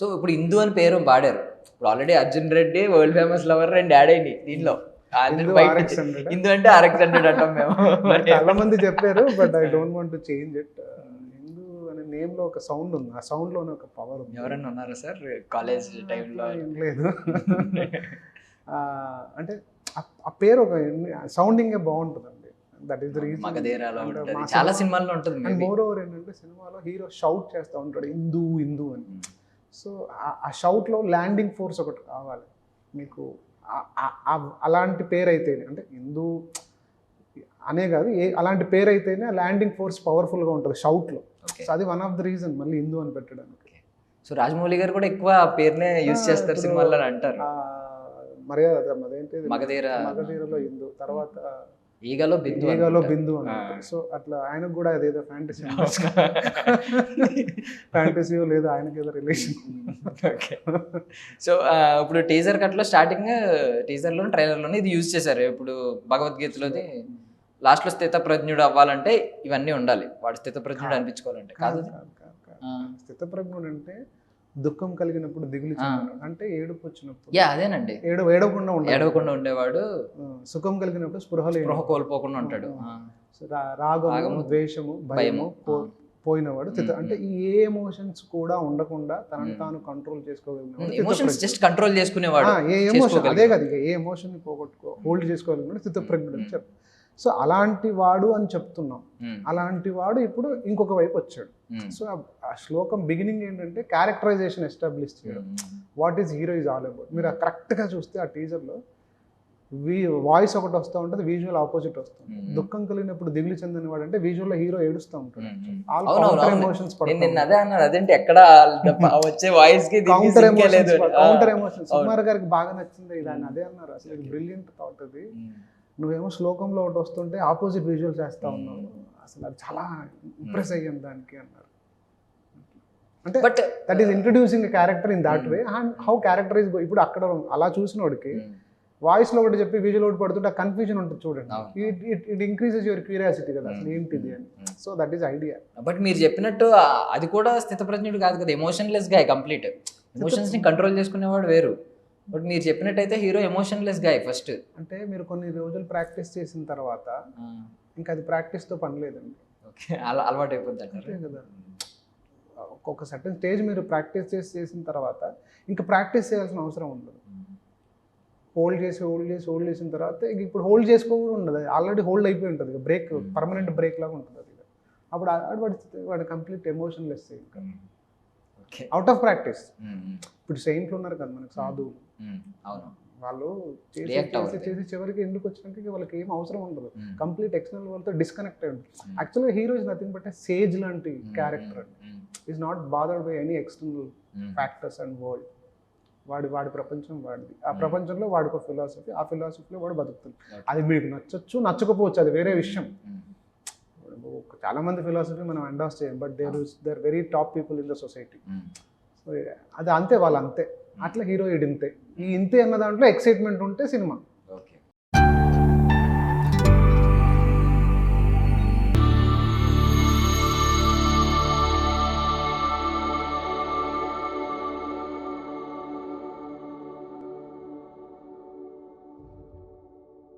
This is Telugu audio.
సో ఇప్పుడు హిందూ అని పేరు వాడారు ఇప్పుడు already Arjun Reddy world famous lover రెండు యాడ్ అయింది దీనిలో. ఆల్రెడీ హిందూ బయట RX నుంచి. 100. హిందూ అంటే ఆర్ఎక్స్ హండ్రెడ్ అంటాం మేము. చాలా మంది చెప్పారు but I don't want to change it Hindu అనే నేమ్లో ఒక సౌండ్ ఉంది. ఆ సౌండ్లోనే ఒక పవర్ ఉంది. ఎవరైనా ఉన్నారా సార్? కాలేజ్ టైంలో లేదు. అంటే ఆ- పేరు ఒక సౌండింగ్ బాగుంటుందండి. దట్ ఈస్ రీజన్ చాలా సినిమాల్లో ఉంటుంది అండ్. మోర్ ఓవర్ ఏంటంటే సినిమాలో హీరో షౌట్ చేస్తూ ఉంటాడు హిందూ హిందూ అని. సో ఆ షౌట్లో ల్యాండింగ్ ఫోర్స్ ఒకటి కావాలి. మీకు అలాంటి పేరు అయితేనే అంటే హిందూ అనే కాదు ఏ అలాంటి పేరు అయితేనే ల్యాండింగ్ ఫోర్స్ పవర్ఫుల్గా ఉంటుంది షౌట్లో. సో అది వన్ ఆఫ్ ద రీజన్ మళ్ళీ హిందూ అని పెట్టడానికి. సో రాజమౌళి గారు కూడా ఎక్కువ ఆ పేరునే యూజ్ చేస్తారు సినిమాల్లో అని అంటారు. మర్యాద అదేంటి? మగధీర. మగధీరలో హిందూ తర్వాత ఈగలో బిందు ఈగలో. బిందు సో అట్లా ఆయనకు కూడా అదేదో ఫ్యాంటసీ ఫ్యాంటసీ లేదా ఆయనకి ఏదో రిలేషన్ ఓకే సో ఇప్పుడు టీజర్ కట్లో స్టార్టింగ్ టీజర్లో ట్రైలర్లోనే ఇది యూజ్ చేశారు. ఇప్పుడు భగవద్గీతలోది లాస్ట్లో స్థితప్రజ్ఞుడు అవ్వాలంటే ఇవన్నీ ఉండాలి. వాడు స్థితప్రజ్ఞుడు అనిపించుకోవాలంటే. కాదు. స్థితప్రజ్ఞుడు అంటే దుఃఖం కలిగినప్పుడు దిగులు అంటే ఏడుపు వచ్చినప్పుడు యా అదేనండి ఏడు ఏడవకుండా ఉండాలి ఏడవకుండా ఉండేవాడు సుఖం కలిగినప్పుడు స్పృహ స్పృహ కోల్పోకుండా ఉంటాడు రాగము ద్వేషము భయము. పోయినవాడు. అంటే ఈ ఏ ఎమోషన్స్ కూడా ఉండకుండా తనను. తాను కంట్రోల్ చేసుకోగలిగిన ఎమోషన్స్ జస్ట్ కంట్రోల్ చేసుకునేవాడు ఏ ఎమోషన్. అదే కదా ఏ ఎమోషన్ పోగొట్టుకో హోల్డ్ చేసుకోగలిగిన స్థితప్రజ్ఞుడు అని. సో అలాంటి వాడు అని చెప్తున్నాం. ఉమ్, అలాంటి వాడు ఇప్పుడు ఇంకొక వైపు వచ్చాడు. ఉమ్, సో ఆ- శ్లోకం బిగినింగ్ ఏంటంటే క్యారెక్టరైజేషన్ ఎస్టాబ్లిష్ చేయడం. What is hero is all about మీరు కరెక్ట్గా చూస్తే ఆ టీజర్లో వి వాయిస్ ఒకటి వస్తూ ఉంటుంది విజువల్ ఆపోజిట్ వస్తుంది. దుఃఖం కలిగినప్పుడు దిగులు చెందిన వాడు అంటే విజువల్లో హీరో ఏడుస్తూ ఉంటాడు. ఎమోషన్స్ అదే అదేంటి ఎక్కడ వచ్చే వాయిస్కి కౌంటర్ ఎమోషన్స్. కౌంటర్. సుమార్ గారికి బాగా నచ్చింది. అదే అన్నారు. అసలు బ్రిలియంట్ థాట్ అది. నువ్వేమో శ్లోకంలో ఒకటి వస్తుంటే ఆపోజిట్ విజువల్స్ వేస్తా మ్మ్. ఉన్నావు. అసలు అది చాలా ఇంప్రెస్ అయ్యాను దానికి అన్నారు. అంటే but that is introducing character in that. Way and how character is ఇప్పుడు అక్కడ అలా చూసినోడికి ఉమ్, వాయిస్లో ఒకటి చెప్పి విజువల్ ఒకటి పడుతుంటే ఆ కన్ఫ్యూజన్ ఉంటుంది చూడండి. It it increases your curiosity కదా అసలు ఏంటిది అని. So that is idea but మీరు చెప్పినట్టు అది కూడా స్థితప్రజ్ఞుడు కాదు కదా. ఎమోషన్లెస్ గాయ కంప్లీట్ ఎమోషన్స్ని కంట్రోల్ చేసుకునేవాడు వేరు. బట్ మీరు చెప్పినట్టయితే హీరో ఎమోషన్లెస్ గాయ ఫస్ట్ అంటే మీరు కొన్ని రోజులు ప్రాక్టీస్ చేసిన తర్వాత ఇంకా అది practice తో పని లేదండి. ఓకే అలా అలవాటు అయిపోద్ది అంటారు. కదా. ఒక్కొక్క సర్టన్ స్టేజ్ మీరు ప్రాక్టీస్ చేసి చేసిన తర్వాత ఇంకా ప్రాక్టీస్ చేయాల్సిన అవసరం ఉండదు. హోల్డ్ చేసి హోల్డ్ చేసి హోల్డ్ చేసిన తర్వాత ఇక ఇప్పుడు హోల్డ్ చేసుకోకుండా ఉండదు. ఆల్రెడీ హోల్డ్ అయిపోయి ఉంటుంది బ్రేక్ Hmm. పర్మనెంట్ బ్రేక్ లాగా ఉంటుంది అది అప్పుడు వాడి వాడి కంప్లీట్ ఎమోషన్ లెస్ ఇంకా. ఓకే అవుట్ ఆఫ్ ప్రాక్టీస్ ఇప్పుడు సెయింట్లు ఉన్నారు కదా మనకి సాధువులు. అవును. వాళ్ళు చేసి చేసి చివరికి ఎందుకు వచ్చినాక వాళ్ళకి ఏం అవసరం ఉండదు. కంప్లీట్ ఎక్స్టర్నల్ వాళ్ళతో డిస్కనెక్ట్ అయ్యి ఉంటుంది యాక్చువల్గా hero is nothing but sage లాంటి character um, is not bothered by any external factors and world వాడి వాడి ప్రపంచం వాడిది. ఆ Hmm. ప్రపంచంలో వాడికి ఒక ఫిలాసఫీ ఆ ఫిలాసఫీలో వాడు బతుకుతుంది. అది మీకు నచ్చొచ్చు నచ్చకపోవచ్చు అది వేరే విషయం. చాలా మంది ఫిలాసఫీ మనం ఎండాస్ చేయం but there is there very top people in the society so అది అంతే వాళ్ళు అంతే అట్లా హీరో ఇడు ఇంతే ఈ ఇంతే అన్న దాంట్లో ఎక్సైట్మెంట్ ఉంటే సినిమా.